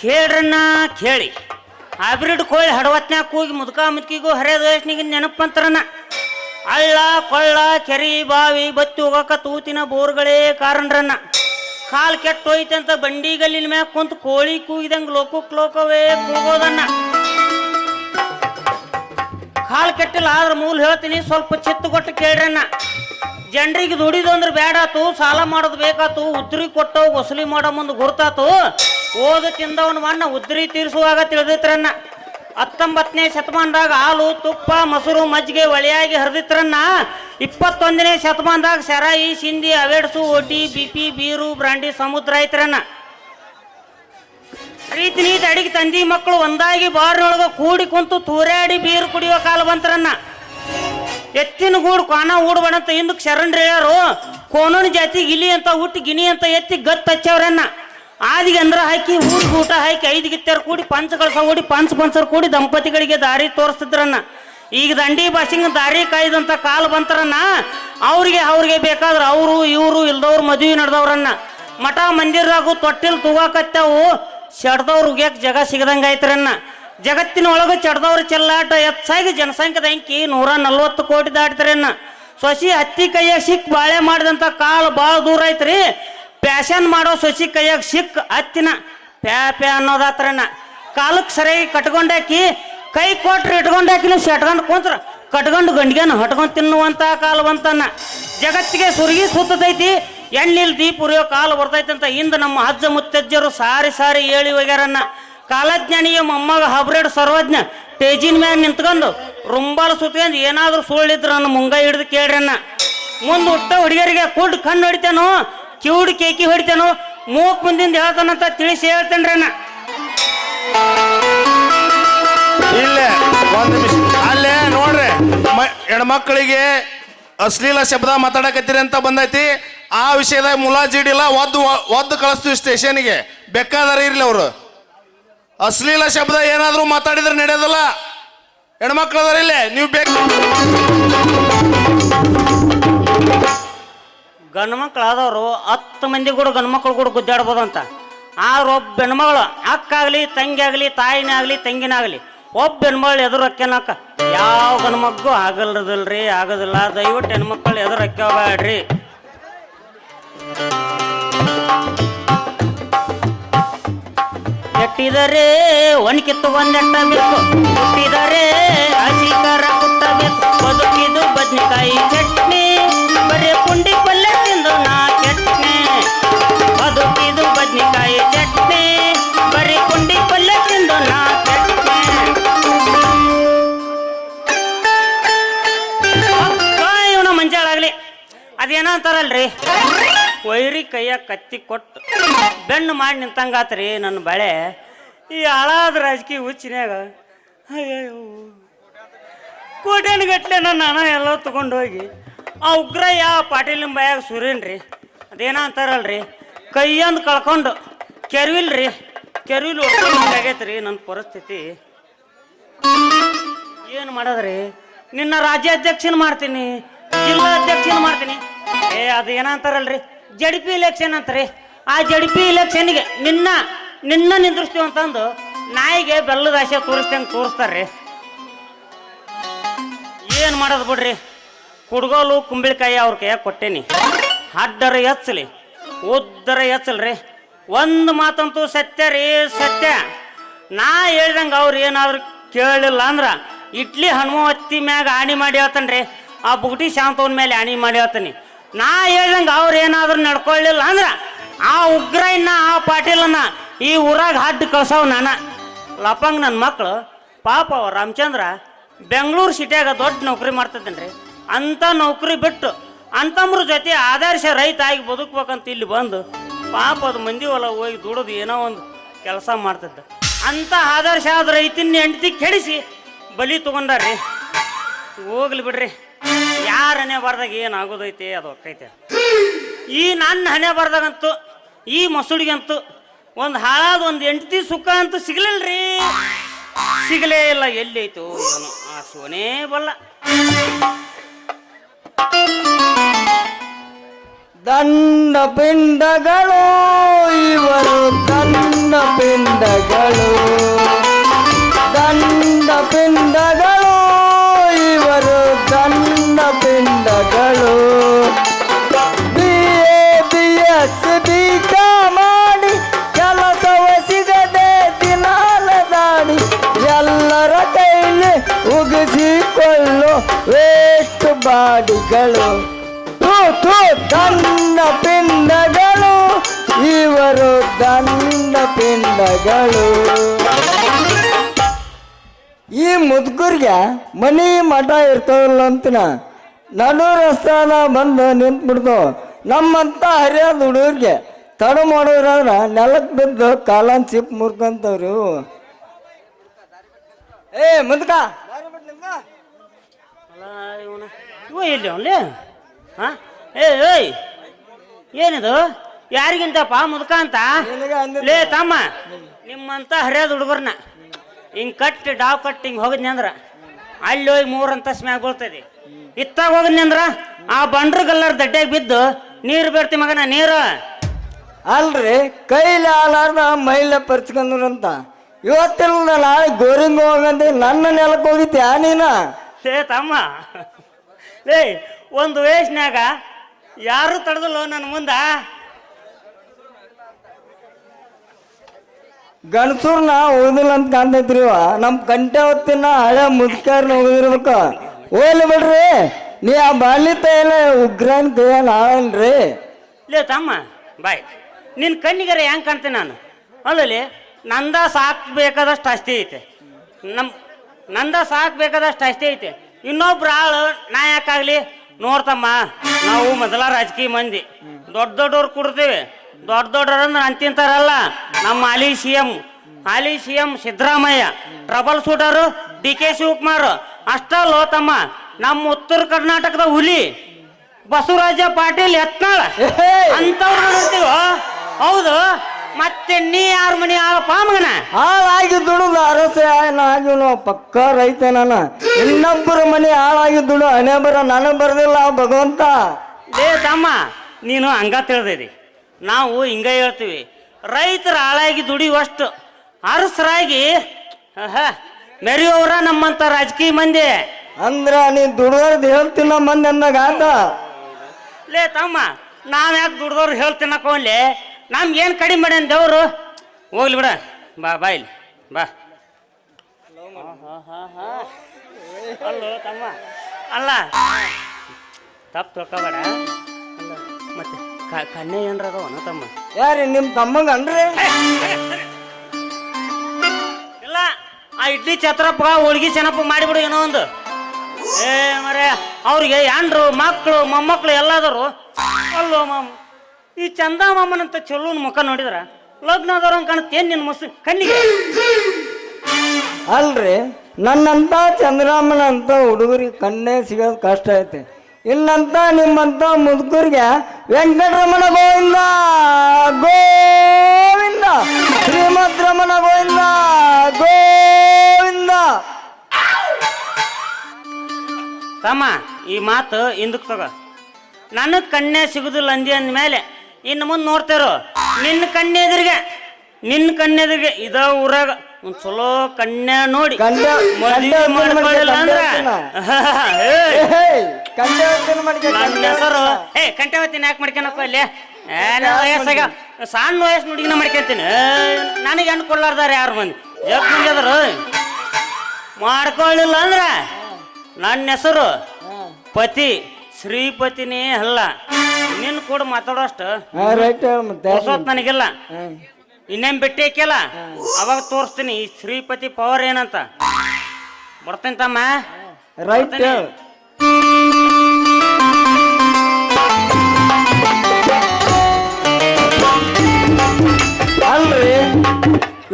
ಕೇಳ್ರನ್ನ ಕೇಳಿ. ಹೈಬ್ರಿಡ್ ಕೋಳಿ ಹಡವತ್ನ್ಯಾಗ ಕೂಗಿ ಮುದುಕ ಮುದುಕಿಗೂ ಹರಿಯದ ವಯಸ್ಸಿನಿಗೆ ನೆನಪಂತ್ರನ. ಅಳ್ಳ, ಕೊಳ್ಳ, ಕೆರಿ, ಬಾವಿ, ಬತ್ತಿ ಹೋಗಕ ತೂತಿನ ಬೋರ್ಗಳೇ ಕಾರಣರನ್ನ. ಕಾಲ್ ಕೆಟ್ಟ ಹೋಯ್ತಂತ ಬಂಡಿ ಗಲ್ಲಿನ ಮ್ಯಾಗ ಕುಂತ ಕೋಳಿ ಕೂಗಿದಂಗ ಲೋಕಕ್ ಲೋಕವೇ ಕೂಗೋದನ್ನ. ಕಾಲ್ ಕೆಟ್ಟಿಲ್ಲ ಆದ್ರ ಮೂಲ ಹೇಳ್ತೀನಿ, ಸ್ವಲ್ಪ ಚಿತ್ತು ಕೊಟ್ಟು ಕೇಳ್ರನ್ನ ಜನರಿಗೆ ದುಡಿದು ಅಂದ್ರೆ ಬೇಡಾತು ಸಾಲ ಮಾಡೋದು ಬೇಕಾತು, ಉದ್ರಿ ಕೊಟ್ಟು ವಸೂಲಿ ಮಾಡೋ ಮುಂದೆ ಗುರ್ತಾತು. ಓದಕ್ಕಿಂದ ಅವನು ಮಣ್ಣ ಉದ್ರಿ ತೀರಿಸುವಾಗ ತಿಳಿದಿತ್ರನ್ನ. ಹತ್ತೊಂಬತ್ತನೇ ಶತಮಾನದಾಗ ಹಾಲು, ತುಪ್ಪ, ಮೊಸರು, ಮಜ್ಜಿಗೆ ಒಳೆಯಾಗಿ ಹರಿದಿತ್ರನ್ನ. ಇಪ್ಪತ್ತೊಂದನೇ ಶತಮಾನದಾಗ ಸರಾಯಿ, ಸಿಂಧಿ, ಅವೇಡ್ಸು, ಒಟಿ, ಬಿಪಿ, ಬೀರು, ಬ್ರಾಂಡಿ, ಸಮುದ್ರ ಐತ್ರನ್ನ. ರೀತಿ ನೀತಿ ಅಡಿಗೆ ತಂದಿ ಮಕ್ಕಳು ಒಂದಾಗಿ ಬಾರ್ನೊಳಗೆ ಕೂಡಿ ಕುಂತು ತೂರಾಡಿ ಬೀರು ಕುಡಿಯೋ ಕಾಲ ಬಂತ್ರನ್ನ. ಎತ್ತಿನ ಗೂಡು ಕೋಣ ಊಡ್ಬಾಡಂತ ಹಿಂದಕ್ಕೆ ಶರಣರು ಯಾರು ಕೋನೂನ್ ಜಾತಿ ಗಿಲಿ ಅಂತ ಹುಟ್ಟಿ ಗಿನಿ ಅಂತ ಎತ್ತಿ ಗತ್ ಹಚ್ಚವ್ರನ್ನ. ಆದಿಗೆ ಅಂದ್ರ ಹಾಕಿ ಊರಿಗೆ ಊಟ ಹಾಕಿ ಐದು ಗಿತ್ತಾರ ಕೂಡಿ ಪಂಚ ಕಳ್ಸ ಓಡಿ ಪಂಚ ಪಂಚರ್ ಕೂಡಿ ದಂಪತಿಗಳಿಗೆ ದಾರಿ ತೋರಿಸ್ತಿದ್ರನ್ನ ಈಗ ದಂಡಿ ಭಾಷೆಗೆ ದಾರಿ ಕಾಯ್ದಂತ ಕಾಲ್ ಬಂತರನ್ನ, ಅವ್ರಿಗೆ ಅವ್ರಿಗೆ ಬೇಕಾದ್ರ ಅವರು, ಇವರು ಇಲ್ದವ್ರು ಮದುವೆ ನಡೆದವ್ರನ್ನ. ಮಠ ಮಂದಿರದಾಗು ತೊಟ್ಟಿಲ್ ತೂಗಾಕತ್ತಾವು, ಶಡ್ದವ್ರು ಉಗ್ಯಾಕ ಜಗ ಸಿಗದಂಗ ಐತ್ರನ್ನ ಜಗತ್ತಿನ ಒಳಗೆ ಚಡ್ದವ್ರ ಚೆಲ್ಲಾಟ ಹೆಚ್ಚಾಗಿ ಜನಸಂಖ್ಯೆದ ಅಂಕಿ ನೂರ ನಲ್ವತ್ತು ಕೋಟಿ ದಾಟ್ತಾರನ್ನ ಸೊಸಿ ಹತ್ತಿ ಕೈಯಾಗ ಸಿಕ್ ಬಾಳೆ ಮಾಡಿದಂಥ ಕಾಳು ಭಾಳ ದೂರ ಐತ್ರಿ. ಪ್ಯಾಶನ್ ಮಾಡೋ ಸೊಸಿ ಕೈಯಾಗ ಸಿಕ್ ಹತ್ತಿನ. ಪ್ಯಾ ಪ್ಯಾ ಅನ್ನೋದಾತ್ರನ ಕಾಲಕ್ಕೆ ಸರಿಯಾಗಿ ಕಟ್ಕೊಂಡಾಕಿ ಕೈ ಕೊಟ್ರೆ ಇಟ್ಕೊಂಡಾಕಿನ ಸೆಟ್ಕೊಂಡು ಕುಂತ್ರ ಕಟ್ಕೊಂಡು ಗಂಡಿಗೆನ ಹಟ್ಕೊಂಡು ತಿನ್ನುವಂತ ಕಾಲ ಬಂತನ್ನ ಜಗತ್ತಿಗೆ ಸುರುಗಿ ಸುತ್ತದೈತಿ ಎಣ್ಣಿಲ್ ದೀಪ ಉರಿಯೋ ಕಾಲ ಅಂತ ಹಿಂದೆ ನಮ್ಮ ಅಜ್ಜ ಮುತ್ತಜ್ಜರು ಸಾರಿ ಸಾರಿ ಹೇಳಿ ಹೋಗ್ಯಾರನ್ನ ಕಾಲಜ್ಞಾನಿಯ ಮೊಮ್ಮಗ ಹಬ್ರೇಡ್ ಸರ್ವಜ್ಞ ಟೇಜಿನ ಮ್ಯಾಗ ನಿಂತ್ಕೊಂಡು ರುಂಬಾಲ ಸುತ್ಕೊಂಡು ಏನಾದ್ರೂ ಸುಳ್ಳಿದ್ರು ನನ್ನ ಮುಂಗೈ ಹಿಡಿದು ಕೇಳ್ರನ್ನ ಮುಂದೆ ಹುಟ್ಟ ಹುಡುಗಿಯರಿಗೆ ಕುಡ್ ಕಣ್ಣು ಹೊಡಿತೇನೋ, ಕಿವುಡು ಕೇಕಿ ಹೊಡಿತೇನೋ, ಮೂಕ್ ಮುಂದಿಂದ ಹೇಳ್ತಾನಂತ ತಿಳಿಸಿ ಹೇಳ್ತೇನ್ರನ್ನ ಇಲ್ಲೇ, ಒಂದು ನಿಮಿಷ. ಅಲ್ಲೇ, ನೋಡ್ರಿ ಹೆಣ್ಮಕ್ಳಿಗೆ ಅಶ್ಲೀಲ ಶಬ್ದ ಮಾತಾಡಕತ್ತೀರಿ ಅಂತ ಬಂದೈತಿ. ಆ ವಿಷಯದಾಗ ಮುಲಾಜಿಡಿಲ್ಲ ಒದ್ದು ಒದ್ದು ಕಳಿಸ್ತೀವಿ ಸ್ಟೇಷನ್ಗೆ ಬೇಕಾದಾರ ಇರ್ಲಿ ಅವರು. ಅಶ್ಲೀಲ ಶಬ್ದ ಏನಾದರೂ ಮಾತಾಡಿದ್ರೆ ನಡೆಯೋದಲ್ಲ? ಹೆಣ್ಮಕ್ಳು ಅದಾರ ಇಲ್ಲೇ, ನೀವು ಬೇಕು ಗಂಡು ಮಕ್ಳು ಆದವರು ಹತ್ತು ಮಂದಿ ಕೂಡ ಗಂಡು ಮಕ್ಳು ಕೂಡ ಗುದ್ದಾಡ್ಬೋದಂತ. ಆದ್ರೆ ಒಬ್ಬ ಹೆಣ್ಮಗಳು ಅಕ್ಕಾಗಲಿ ತಂಗಿ ಆಗಲಿ ತಾಯಿನೇ ಆಗಲಿ ತಂಗಿನೇ ಒಬ್ಬ ಹೆಣ್ಮಗಳು ಎದುರು ಯಾವ ಗಂಡು ಮಗ್ಗು ಆಗಲ್ರದಲ್ರಿ, ಆಗೋದಿಲ್ಲ. ದಯವಿಟ್ಟು ಹೆಣ್ಮಕ್ಳು ಎದುರು ಅಕ್ಕೋಬೇಡ್ರಿ ಎಟ್ಟಿದರೆ ಒಣಕಿತ್ತು ಒಂದೆಟ್ಟಬೇಕು ಹುಟ್ಟಿದರೆ ಹಸಿಕರ ಕುಟ್ಟಬೇಕು ಬದುಕಿದು ಬದ್ನಿಕಾಯಿ ಚಟ್ನಿ. ಬರೀ ಪುಂಡಿ ಪಲ್ಯ ತಿಂದು ನಾ ಚಟ್ನಿ ಬದುಕಿದು ಬದ್ನಿಕಾಯಿ ಚಟ್ನಿ. ಬರೀ ಪುಂಡಿ ಪಲ್ಯ ತಿಂದು ನಾ ಚಟ್ನಿ ಇವನ ಮಂಜಾಳಾಗ್ಲಿ. ಅದೇನೋ ಅಂತಾರಲ್ರಿ? ವೈರಿ ಕೈಯ ಕತ್ತಿ ಕೊಟ್ಟು ಬೆನ್ನು ಮಾಡಿ ನಿಂತಂಗಾತ್ರಿ ನನ್ನ ಬಳೆ. ಈ ಹಾಳಾದ ರಾಜಕೀಯ ಹುಚ್ಚಿನಾಗ ಕೋಟೆನ ಗಟ್ಟಲೆ ನನ್ನ ಹಣ ಎಲ್ಲ ತಗೊಂಡು ಹೋಗಿ ಆ ಯಾವ ಪಾಟೀಲಿನ ಬಾಯಾಗ ಸುರೇನ್ರಿ. ಅದೇನೋ ಅಂತಾರಲ್ರಿ? ಕೈಯೊಂದು ಕಳ್ಕೊಂಡು ಕೆರ್ವಿಲ್ರಿ. ಕೆರ್ವಿಲ್ ಆಗೈತ್ರಿ ನನ್ನ ಪರಿಸ್ಥಿತಿ. ಏನು ಮಾಡೋದ್ರಿ? ನಿನ್ನ ರಾಜ್ಯಾಧ್ಯಕ್ಷನ ಮಾಡ್ತೀನಿ ಜಿಲ್ಲಾ ಅಧ್ಯಕ್ಷನ ಮಾಡ್ತೀನಿ. ಏ ಅದು ಏನಂತಾರಲ್ರಿ ಜಡ್ ಪಿ ಇಲೆಕ್ಷನ್ ಅಂತಾರೆ. ಆ ಜಡ್ ಪಿ ಇಲೆಕ್ಷನ್ಗೆ ನಿನ್ನ ನಿನ್ನ ನಿಂದ್ರಿಸ್ತೀವಿ ಅಂತಂದು ನಾಯಿಗೆ ಬೆಲ್ಲದ ಆಸೆ ತೋರಿಸ್ದಂಗೆ ತೋರಿಸ್ತಾರ್ರಿ. ಏನು ಮಾಡೋದು ಬಿಡ್ರಿ? ಕುಡ್ಗೋಲು ಕುಂಬಳಕಾಯಿ ಅವ್ರ ಕೈಯಾಗ ಕೊಟ್ಟೇನಿ. ಹಡ್ಡರ ಎಚ್ಚಲಿ, ಉದ್ದರ ಎಚ್ಚಲ್ರಿ. ಒಂದು ಮಾತಂತೂ ಸತ್ಯ ರೀ, ಸತ್ಯ. ನಾ ಹೇಳ್ದಂಗೆ ಅವ್ರು ಏನಾದ್ರು ಕೇಳಿಲ್ಲ ಅಂದ್ರ ಇಡ್ಲಿ ಹನುಮವತ್ತಿ ಮ್ಯಾಗ ಆಣಿ ಮಾಡಿ ಹೇಳ್ತಾನ್ರಿ. ಆ ಬುಗುಟಿ ಶಾಂತವನ ಮೇಲೆ ಆಣಿ ಮಾಡಿ ಹೇಳ್ತಾನೆ. ನಾ ಹೇಳ್ದಂಗೆ ಅವ್ರು ಏನಾದ್ರು ನಡ್ಕೊಳ್ಳಿಲ್ಲ ಅಂದ್ರ ಆ ಉಗ್ರಯ್ಯನ ಆ ಪಾಟೀಲನ್ನ ಈ ಊರಾಗ ಹಡ್ಡು ಕಳ್ಸವ್ ನಾನ. ಲಪಂಗ್ ನನ್ನ ಮಕ್ಕಳು ಪಾಪ ಅವ ರಾಮಚಂದ್ರ, ಬೆಂಗಳೂರು ಸಿಟಿಯಾಗ ದೊಡ್ಡ ನೌಕರಿ ಮಾಡ್ತಿದ್ದೇನ್ರಿ. ಅಂಥ ನೌಕರಿ ಬಿಟ್ಟು ಅಂತಮ್ರ ಜೊತೆ ಆದರ್ಶ ರೈತ ಆಗಿ ಬದುಕ್ಬೇಕಂತ ಇಲ್ಲಿ ಬಂದು ಪಾಪ ಅದು ಮಂದಿ ಹೊಲ ಹೋಗಿ ದುಡಿದು ಏನೋ ಒಂದು ಕೆಲಸ ಮಾಡ್ತಿದ್ದ. ಅಂಥ ಆದರ್ಶ ಆದ ರೈತಿನ ಹೆಂಡತಿ ಕೆಡಿಸಿ ಬಲಿ ತಗೊಂಡಾರ್ರಿ. ಹೋಗ್ಲಿ ಬಿಡ್ರಿ. ಯಾರನೇ ಬರ್ದಾಗ ಏನಾಗೋದೈತೆ ಅದು ಒಕ್ಕೈತೆ ಈ ನನ್ನ ಹಣೆ ಬರ್ದಾಗಂತೂ, ಈ ಮಸೂಡಿಗಂತೂ ಒಂದು ಹಾಳಾದ ಒಂದು ಎಂಟತಿ ಸುಖ ಅಂತೂ ರೀ ಸಿಗಲೇ ಇಲ್ಲ ಎಲ್ಲಿ ಆ ಸೋನೇ ಬಲ್ಲ. ದಂಡ ಪಿಂಡಗಳು, ಇವರು ದಂಡ ಪಿಂಡಗಳು. ದಂಡ ಪಿಂಡಗಳು ಬಾಡಿಗಳು ತನ್ನ ಪಿಂಡಗಳು, ಇವರು ತನ್ನ ಪಿಂಡಗಳು. ಈ ಮುದುಕರಿಗೆ ಮನಿ ಮಠ ಇರ್ತಾವಲ್ಲ ಅಂತ ನಡು ರಸ್ತಾನ ಬಂದು ನಿಂತ್ಬಿಡ್ತು. ನಮ್ಮಂತ ಹರಿಯಾದ ಹುಡುಗರಿಗೆ ತಡ ಮಾಡೋರಾದ್ರ ನೆಲಕ್ಕೆ ಬಿದ್ದು ಕಾಲನ್ ಚಿಪ್ ಮುರ್ಕಂತವ್ರು. ಏ, ಮುದುಕ. ಅಲ್ಲ ಇಲ್ಲಿ ಅವನ್ಲಿ ಎಲ್ಲಿ ಅವನ್ಲೇ ಹಾ? ಏ ಏಯ್! ಏನಿದು? ಯಾರಿಗಿಂತಪ್ಪ ಮುದುಕ ಅಂತ. ಲೇ ತಮ್ಮ! ನಿಮ್ಮಂತ ಹರಿಯೋದು ಹುಡುಗರ್ನ ಹಿಂಗೆ ಕಟ್ಟಿ ಡಾವ್ ಕಟ್ಟಿ ಹಿಂಗೆ ಹೋಗಿದ್ನಿ ಅಂದ್ರೆ ಅಲ್ಲಿ ಹೋಗಿ ಮೂರಂತ ಸ್ಮ್ಯಾಗ್ ಮ್ಯಾಗ ಬೀಳ್ತದೆ ಇತ್ತಾಗ ಹೋಗಿದ್ನಿ ಅಂದ್ರ ಆ ಬಂಡ್ರ ದಡ್ಡೆಗೆ ಬಿದ್ದು ನೀರು ಬರ್ತಿ ಮಗನ ನೀರು. ಅಲ್ರಿ ಕೈಲಿ ಆಲಾರ್ದ ಮೈಲ ಪರ್ಚ್ಕೊಂಡ್ರಂತ ಇವತ್ತಿಲ್ಲ ನಾಳೆ ಗೋರಿಂಗ್ ಹೋಗಂದ್ರೆ ನನ್ನ ನೆಲಕ್ಕೆ ಹೋಗಿತ್ಯಾ ನೀನ? ಲೇ ತಮ್ಮ! ಲೇ ಒಂದು ವಯಸ್ಸಿನಾಗ ಯಾರು ತಡೆದಲ್ಲ ನನ್ನ ಮುಂದ? ಗಣಸೂರ್ನ ಉಳಿದಿಲ್ಲ ಅಂತ ಕಾಣ್ತೈತ್ರಿ ನಮ್ಮ ಕಂಟೆ ಹೊತ್ತಿನ ಹಳೆ ಮುದುಕಾರ್ನ ಓದಿರ್ಬೇಕು ಓಲ್ ಬಿಡ್ರಿ. ನೀ ಆ ಬಾಲಿ ತೈಲ ಉಗ್ರನ್ ಆಳಲ್ರಿ. ಲೇ ತಮ್ಮ ಬಾಯ್. ನಿನ್ನ ಕಣ್ಣಿಗರೆ ಹೆಂಗೆ ಕಾಣ್ತೀನಿ ನಾನು? ಅಲ್ಲಲ್ಲಿ ನಂದ ಸಾಕ್ಬೇಕಾದಷ್ಟು ಅಷ್ಟೇ ಐತೆ. ನಮ್ಮ ನಂದ ಸಾಕ್ಬೇಕಾದಷ್ಟು ಅಷ್ಟೇ ಐತೆ. ಇನ್ನೊಬ್ರು ಆಳು ನಾ ಯಾಕಾಗ್ಲಿ ನೋಡ್ತಮ್ಮ ನಾವು ಮೊದಲ ರಾಜಕೀಯ ಮಂದಿ. ದೊಡ್ಡ ದೊಡ್ಡವ್ರು ಕೊಡ್ತೀವಿ. ದೊಡ್ಡ ದೊಡ್ಡವ್ರು ಅಂದ್ರೆ ಅಂತಿಂತಾರಲ್ಲ ನಮ್ಮ ಹಾಲಿ ಸಿ ಎಂ. ಹಾಲಿ C M Siddaramaiah. Trouble shooter D K Shivakumar. ಅಷ್ಟಲ್ಲೋ ತಮ್ಮ ನಮ್ಮ ಉತ್ತರ ಕರ್ನಾಟಕದ ಹುಲಿ. ಬಸವರಾಜ ಪಾಟೀಲ್ ಯತ್ನಾಳ ಏಹೇ! ಅಂತವ್ರು ಹೌದು. ಮತ್ತೆ ನೀ ಯಾರ ಮನೆ ಆಳಪ್ಪ ಪಾಮಗನ ಹಾಳಾಗಿ ದುಡುದು ಅರಸೆ ಆಗಿ ನಾವು ಪಕ್ಕ ರೈತ ನನ್ನ ಇನ್ನೊಬ್ಬರ ಮನೆ ಹಾಳಾಗಿ ದುಡು ಹಣೆ ಬರ ನನಗೆ ಬರ್ದಿಲ್ಲ ಭಗವಂತ. ಲೇ ತಮ್ಮ ನೀನು ಹಂಗ ತಿಳಿದಿರಿ ನಾವು ಹಿಂಗ ಹೇಳ್ತೀವಿ. ರೈತರ ಹಾಳಾಗಿ ದುಡಿಯುವಷ್ಟು ಅರಸರಾಗಿ ಆಹಾ, ಮೆರೆಯುವವರ ನಮ್ಮಂತ ರಾಜಕೀಯ ಮಂದಿ. ಅಂದ್ರ ನೀ ದುಡ್ದವ್ರದ್ದು ಹೇಳ್ತಿಲ್ಲ ಮಂದಿ ಅಂದಾಗ ಆತ. ಲೇ ತಮ್ಮ ನಾವ್ ಯಾಕೆ ದುಡ್ದವ್ರು ಹೇಳ್ತೀನಕ್ಕೋನ್ಲಿ ನಮ್ಗೇನು ಕಡಿಮೆ ಮಾಡಿ ದೇವರು? ಹೋಗ್ಲಿ ಬಿಡ. ಬಾ ಬಾ ಇಲ್ಲಿ. ಬಾ. ಅಲ್ಲೋ ತಮ್ಮ. ಅಲ್ಲ. ತಪ್ಪು ತಿಳ್ಕೊಬೇಡ. ಮತ್ತೆ ಕಣ್ಣೆ ಏನ್ರ ಅದಾವನ ತಮ್ಮ. ಯಾರಿ ನಿಮ್ಮ ತಮ್ಮಂಗ ಅನ್ರಿ? ಇಲ್ಲ ಆ ಇಡ್ಲಿ ಛತ್ರಪ್ಪ ಹೋಳ್ಗಿ ಚೆನ್ನಪ್ಪ ಮಾಡಿಬಿಡು ಏನೋ ಒಂದು. ಏ ಮರೆ ಅವ್ರಿಗೆ ಯಾಂಡ್ರು ಮಕ್ಕಳು ಮೊಮ್ಮಕ್ಕಳು ಎಲ್ಲಾದರು ಅಲ್ಲೋ ಮಾಮ. ಈ ಚಂದ ಮಾಮನಂತ ಚಲೋನ್ ಮುಖ ನೋಡಿದ್ರ ಲಗ್ನ ಕಾಣುತ್ತೇನು ನಿನ್ನ ಮಸ್ ಕಣ್ಣಿಗೆ. ಅಲ್ರಿ ನನ್ನಂತ ಚಂದ್ರಾಮನ ಅಂತ ಹುಡುಗರಿಗೆ ಕಣ್ಣೇ ಸಿಗೋದು ಕಷ್ಟ ಐತೆ. ಇಲ್ಲಂತ ನಿಮ್ಮಂತ ಮುದುಕರಿಗೆ ವೆಂಕಟರಮಣ ಗೋವಿಂದ ಗೋವಿಂದ ಶ್ರೀಮದ್ ರಮಣ ಗೋವಿಂದ ಗೋವಿಂದ. ತಮ್ಮ ಈ ಮಾತು ಹಿಂದಕ್ಕೆ ತಗೋ. ನನಗೆ ಕಣ್ಣೆ ಸಿಗುದಿಲ್ಲ ಅಂದಿ ಅಂದ್ಮೇಲೆ ಇನ್ನು ಮುಂದೆ ನೋಡ್ತಾರೋ ನಿನ್ನ ಕಣ್ಣೆ ಎದುರಿಗೆ ನಿನ್ನ ಕಣ್ಣೆ ಎದುರಿಗೆ ಇದ ಊರಾಗ ಒಂದು ಚಲೋ ಕನ್ಯಾ ನೋಡಿ. ಮದುವೆ ಮಾಡ್ಕೊಳ್ಳಿಲ್ಲ ಅಂದ್ರೆ? ನನ್ನ ಹೆಸರು. ಏ ಕಂಟೆ ಯಾಕೆ ಮಾಡ್ಕೊಳಪ್ಪ ಇಲ್ಲಿ? ಏ ವಯಸ್ಸಾಗ ಸಣ್ಣ ವಯಸ್ಸು ಹುಡುಗಿನ ಮಾಡ್ಕೊಂತೀನಿ. ನನಗೆ ಹೆಣ್ಣು ಕೊಡ್ಲಾರ್ದಾರ ಯಾರು ಮಂದಿ? ಯಾಕೆ ಮಂದಿ ಅದಾರು? ಮಾಡ್ಕೊಳ್ಳಿಲ್ಲ ಅಂದ್ರೆ? ನನ್ನ ಹೆಸರು ಪತಿ ಶ್ರೀಪತಿನೇ ಅಲ್ಲ. ನಿನ್ನ ಕೂಡ ಮಾತಾಡೋಷ್ಟು ರೈಟ್ ಹೇಳು ಮತ್ತೆ. ಹೊಸತ್ ನನಗಿಲ್ಲ. ಇನ್ನೇನ್ ಬಿಟ್ಟಿ ಹಾಕಿಲ್ಲ ಅವಾಗ ತೋರಿಸ್ತೀನಿ ಈ ಶ್ರೀಪತಿ ಪವರ್ ಏನಂತ. ಬರ್ತೀನಿ ತಮ್ಮ. ರೈಟ್ ಅಲ್ಲ ಅಲ್ರಿ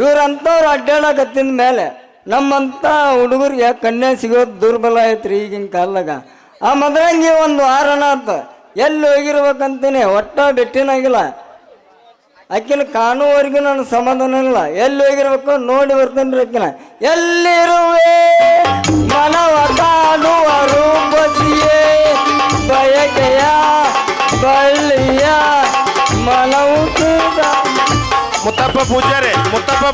ಇವ್ರಂತವ್ರು ಅಡ್ಡಾಡಕತ್ತಿನ ಮೇಲೆ ನಮ್ಮಂತ ಹುಡುಗರಿಗೆ ಕನ್ಯಾ ಸಿಗೋದು ದುರ್ಬಲ ಐತ್ರಿ ಈಗಿನ ಕಾಲದಾಗ. ಆ ಮದ್ರಂಗಿ ಒಂದು ವಾರನ ಆತ ಎಲ್ಲಿ ಹೋಗಿರ್ಬೇಕಂತೀನಿ, ಒಟ್ಟ ಭೇಟಿನಾಗಿಲ್ಲ ಆಕಿನ ಕಾಣುವವರೆಗೂ ನನ್ನ ಸಮಾಧಾನ ಇಲ್ಲ. ಎಲ್ಲಿ ಹೋಗಿರ್ಬೇಕು, ನೋಡಿ ಬರ್ತೇನೆ ರೀ ಆಕಿನ. ಎಲ್ಲಿರುವೆ? ಮನವ ಕಾಣುವ ಬಸಿಯೇ ಬಯಕೆಯ ಬಳ್ಳಿಯ ಮನವು ಮುತ್ತಪ್ಪ ಪೂಜಾರಿ, ಮುತ್ತಪ್ಪ